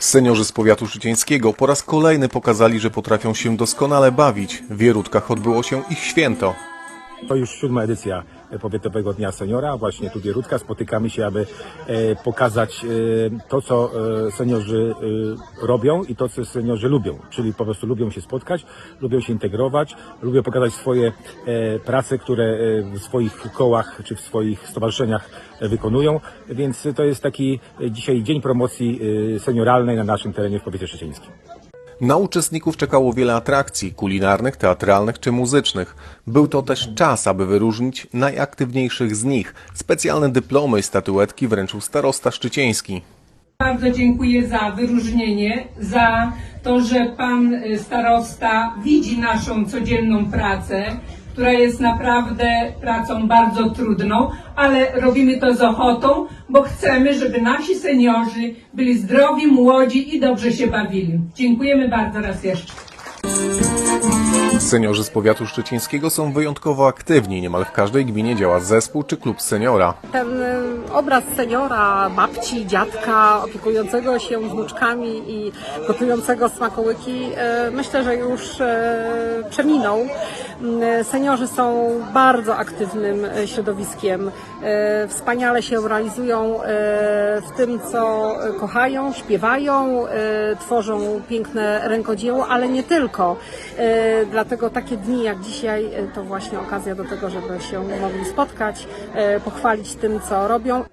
Seniorzy z powiatu szycieńskiego po raz kolejny pokazali, że potrafią się doskonale bawić. W Wierutkach odbyło się ich święto. To już siódma edycja Powiatowego Dnia Seniora. Właśnie tu Wierutka. Spotykamy się, aby e, pokazać e, to, co e, seniorzy robią i to, co seniorzy lubią. Czyli po prostu lubią się spotkać, lubią się integrować, lubią pokazać swoje prace, które w swoich kołach czy w swoich stowarzyszeniach wykonują. Więc to jest taki dzisiaj dzień promocji senioralnej na naszym terenie w powiecie szczecińskim. Na uczestników czekało wiele atrakcji kulinarnych, teatralnych czy muzycznych. Był to też czas, aby wyróżnić najaktywniejszych z nich. Specjalne dyplomy i statuetki wręczył starosta szczycieński. Bardzo dziękuję za wyróżnienie, za to, że pan y, starosta widzi naszą codzienną pracę, która jest naprawdę pracą bardzo trudną, ale robimy to z ochotą, bo chcemy, żeby nasi seniorzy byli zdrowi, młodzi i dobrze się bawili. Dziękujemy bardzo raz jeszcze. Seniorzy z powiatu szczecińskiego są wyjątkowo aktywni. Niemal w każdej gminie działa zespół czy klub seniora. Ten y, obraz seniora, babci, dziadka opiekującego się wnuczkami i gotującego smakołyki y, myślę, że już y, przeminął. Seniorzy są bardzo aktywnym środowiskiem. Wspaniale się realizują w tym, co kochają, śpiewają, tworzą piękne rękodzieło, ale nie tylko. Dlatego takie dni jak dzisiaj y, to właśnie okazja do tego, żeby się mogli spotkać, y, pochwalić tym, co robią.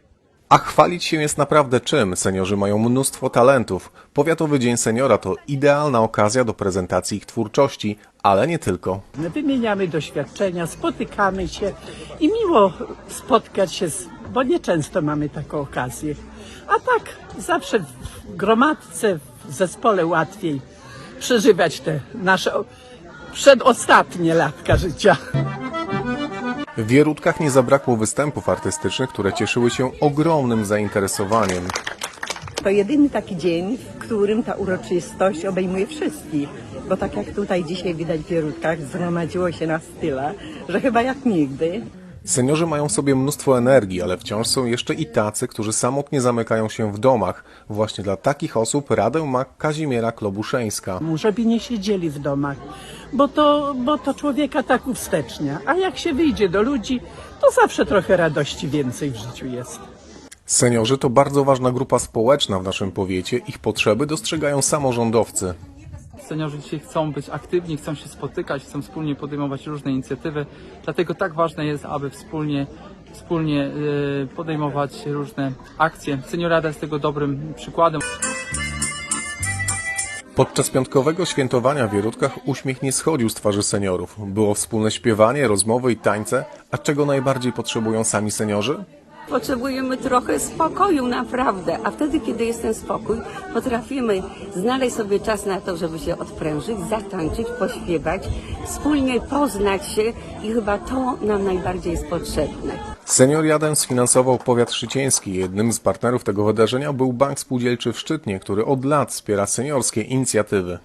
A chwalić się jest naprawdę czym. Seniorzy mają mnóstwo talentów. Powiatowy Dzień Seniora to idealna okazja do prezentacji ich twórczości, ale nie tylko. Wymieniamy doświadczenia, spotykamy się i miło spotkać się, z, bo nieczęsto mamy taką okazję. A tak, zawsze w gromadce, w zespole łatwiej przeżywać te nasze przedostatnie latka życia. W Wierutkach nie zabrakło występów artystycznych, które cieszyły się ogromnym zainteresowaniem. To jedyny taki dzień, w którym ta uroczystość obejmuje wszystkich. Bo tak jak tutaj dzisiaj widać w Wierutkach, zgromadziło się nas tyle, że chyba jak nigdy. Seniorzy mają w sobie mnóstwo energii, ale wciąż są jeszcze i tacy, którzy samotnie zamykają się w domach. Właśnie dla takich osób radę ma Kazimiera Klobuszeńska. Żeby nie siedzieli w domach, bo to, bo to człowieka tak uwstecznia. A jak się wyjdzie do ludzi, to zawsze trochę radości więcej w życiu jest. Seniorzy to bardzo ważna grupa społeczna w naszym powiecie. Ich potrzeby dostrzegają samorządowcy. Seniorzy dzisiaj chcą być aktywni, chcą się spotykać, chcą wspólnie podejmować różne inicjatywy. Dlatego tak ważne jest, aby wspólnie, wspólnie e, podejmować różne akcje. Seniorada jest tego dobrym przykładem. Podczas piątkowego świętowania w Wierutkach uśmiech nie schodził z twarzy seniorów. Było wspólne śpiewanie, rozmowy i tańce. A czego najbardziej potrzebują sami seniorzy? Potrzebujemy trochę spokoju, naprawdę. A wtedy, kiedy jest ten spokój, potrafimy znaleźć sobie czas na to, żeby się odprężyć, zatańczyć, pośpiewać, wspólnie poznać się i chyba to nam najbardziej jest potrzebne. Senioriadę sfinansował powiat szycieński. Jednym z partnerów tego wydarzenia był Bank Spółdzielczy w Szczytnie, który od lat wspiera seniorskie inicjatywy.